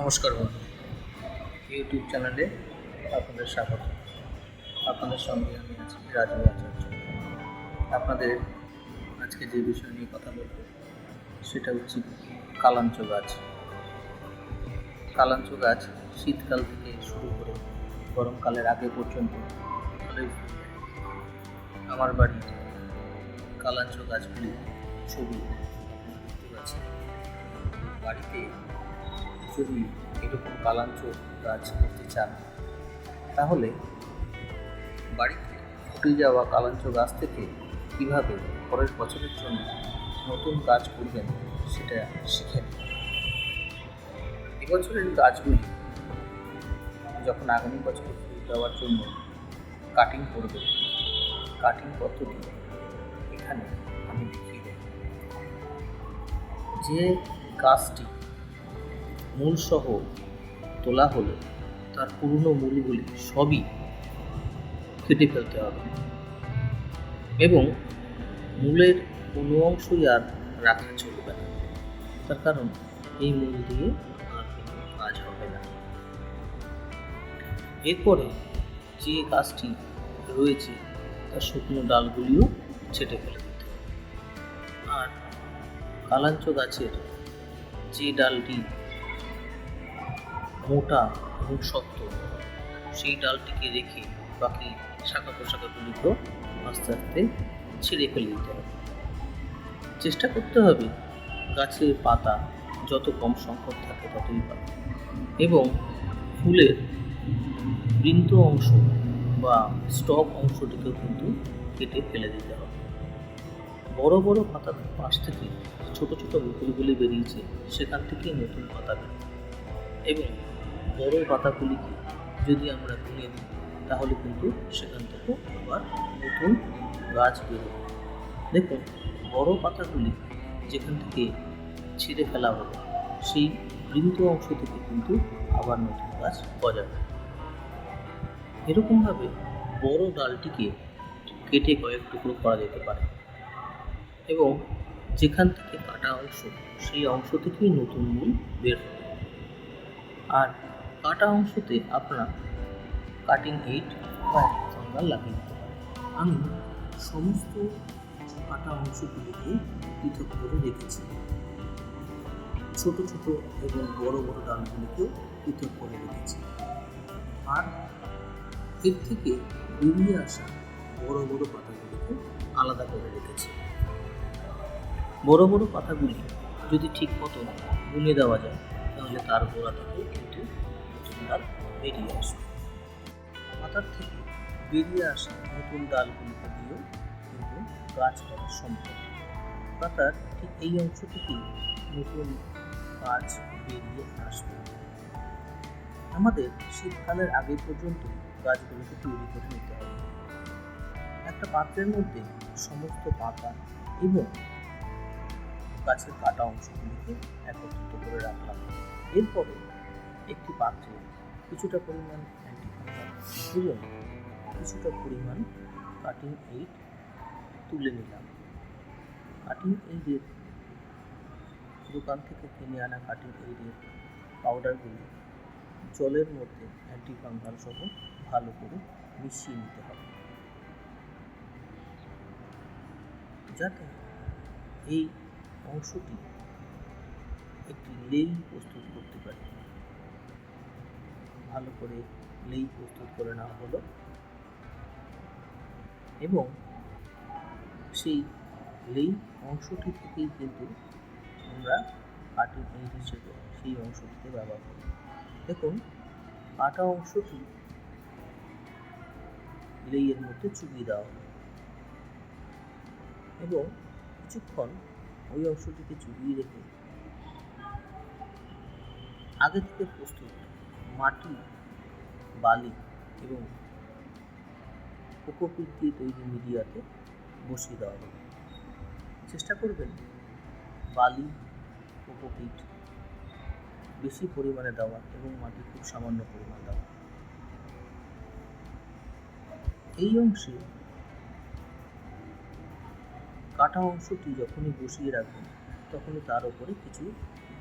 নমস্কার বন্ধু। ইউটিউব চ্যানেলে আপনাদের স্বাগত। আপনাদের সঙ্গে আমি আছি রাজু আচার্য। আপনাদের আজকে যে বিষয় নিয়ে কথা বলব, সেটা হচ্ছে কালাঞ্চ গাছ। কালাঞ্চ গাছ শীতকাল থেকে শুরু করে গরমকালের আগে পর্যন্ত আমার বাড়ির কালাঞ্চ গাছগুলি ছবি বাড়িতে যদি এরকম কালাঞ্চ গাছ করতে চান, তাহলে বাড়িতে ফুটে যাওয়া কালাঞ্চ গাছ থেকে কীভাবে পরের বছরের জন্য নতুন গাছ করবেন, সেটা শিখে নিন। এবছরের গাছগুলি যখন আগামী বছর ফুল দেওয়ার জন্য কাটিং করবে কাটিং পদ্ধতি এখানে আমি দেখিয়ে দেব। যে গাছটি মূলসহ তোলা হলো। তার পুরনো মূলগুলি সবই কেটে ফেলতে হবে। এবং মূলের কোনো অংশই আর রাখা চলবে না। তার কারণ এই মূল দিয়ে আর কোনো কাজ হবে না। এরপরে যে গাছটি রয়েছে, তার শুকনো ডালগুলিও ছেটে ফেলে দিতে আর কালাঞ্চ গাছের যে ডালটি মোটা এবং শক্ত। সেই ডালটিকে রেখে বাকি শাখা পোশাকাগুলিকেও আস্তে আস্তে ছিঁড়ে ফেলে দিতে হবে। চেষ্টা করতে হবে গাছের পাতা যত কম সংখ্যক থাকে ততই ভালো। এবং ফুলের বৃন্ত অংশ বা স্টক অংশটিকেও কিন্তু কেটে ফেলে দিতে হবে। বড় বড় পাতার পাশ থেকে ছোট ছোট মুকুলগুলি বেরিয়েছে, সেখান থেকে নতুন পাতা বেরোবে এবং বড় পাতাগুলিকে যদি আমরা ভেঙে দিই তাহলে কিন্তু সেখান থেকে আবার নতুন গাছ বেরোবে দেখুন, বড় পাতাগুলি যেখান থেকে ছিঁড়ে ফেলা হলো, সেই বৃন্ত অংশ থেকে কিন্তু আবার নতুন গাছ গজাবে। এরকমভাবে বড় ডালটিকে কেটে কয়েক টুকরো করা যেতে পারে। এবং যেখান থেকে কাটা অংশ, সেই অংশ থেকেই নতুন মূল বের হবে। আর কাটা অংশতে আপনার কাটিং এইট বা ফাঙ্গাল লাগিয়ে দিতে পারেন। আমি সমস্ত কাটা অংশগুলিকে পৃথক করে রেখেছি। ছোট ছোট এবং বড় বড় ডালগুলিকেও পৃথক করে রেখেছি। আর এর থেকে বেরিয়ে আসা বড় বড় পাতাগুলিকে আলাদা করে রেখেছি। বড় বড় পাতাগুলি যদি ঠিক মতো বুনে দেওয়া যায়, তাহলে তার গোড়া থেকে কিন্তু ডাল বেরিয়ে আসবে। পাতার থেকে বেরিয়ে আসা নতুন ডালগুলিকে দিয়েও কিন্তু গাছ করা সম্ভব। পাতার ঠিক এই অংশ থেকেই নতুন গাছ বেরিয়ে আসবে। আমাদের শীতকালের আগে পর্যন্ত গাছগুলোকে তৈরি করে নিতে হবে। একটা পাত্রের মধ্যে সমস্ত পাতা এবং গাছের কাটা অংশগুলিকে একত্রিত করে রাখলাম। এরপরে একটি পাত্রে কিছুটা পরিমাণ এবং কিছুটা পরিমাণ কাটিং এইড তুলে নিলাম। কাটিং এইডের দোকান থেকে কিনে আনা কাটিং এইডের পাউডারগুলি জলের মধ্যে অ্যান্টিফাঙ্গাল সহ ভালো করে মিশিয়ে নিতে হবে। যাতে এই অংশটি একটি লেই প্রস্তুত করতে পারি। ভালো করে লেই প্রস্তুত করে নেওয়া হলো। এবং সেই লেই অংশটি থেকেই কিন্তু আমরা কাটিং এইড হিসেবে সেই অংশটিকে ব্যবহার করি। দেখুন কাটা অংশটি লেইয়ের মধ্যে চুবিয়ে দেওয়া হলো। এবং কিছুক্ষণ ওই অংশটিকে চুবিয়ে রেখে আগে থেকে প্রস্তুত মাটি বালি এবং কোকোপিট দিয়ে তৈরি মিডিয়াতে বসিয়ে দেওয়া হবে। চেষ্টা করবেন বালি, কোকোপিট বেশি পরিমাণে দেওয়া এবং মাটি খুব সামান্য পরিমাণ দেওয়া। এই অংশে কাটা অংশটি যখনই বসিয়ে রাখবেন, তখনই তার উপরে কিছু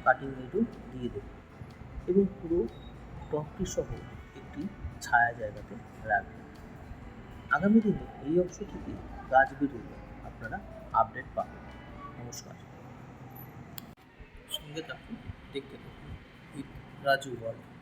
কাটিং নেডু দিয়ে দেবেন এবং পুরো টপটি সহ একটি ছায়া জায়গাতে রাখবেন আগামী দিনে এই অংশ থেকে গাছ বেরোলে আপনারা আপডেট পাবেন। নমস্কার। সঙ্গে থাকুন, দেখতে থাকুন। With Raju world.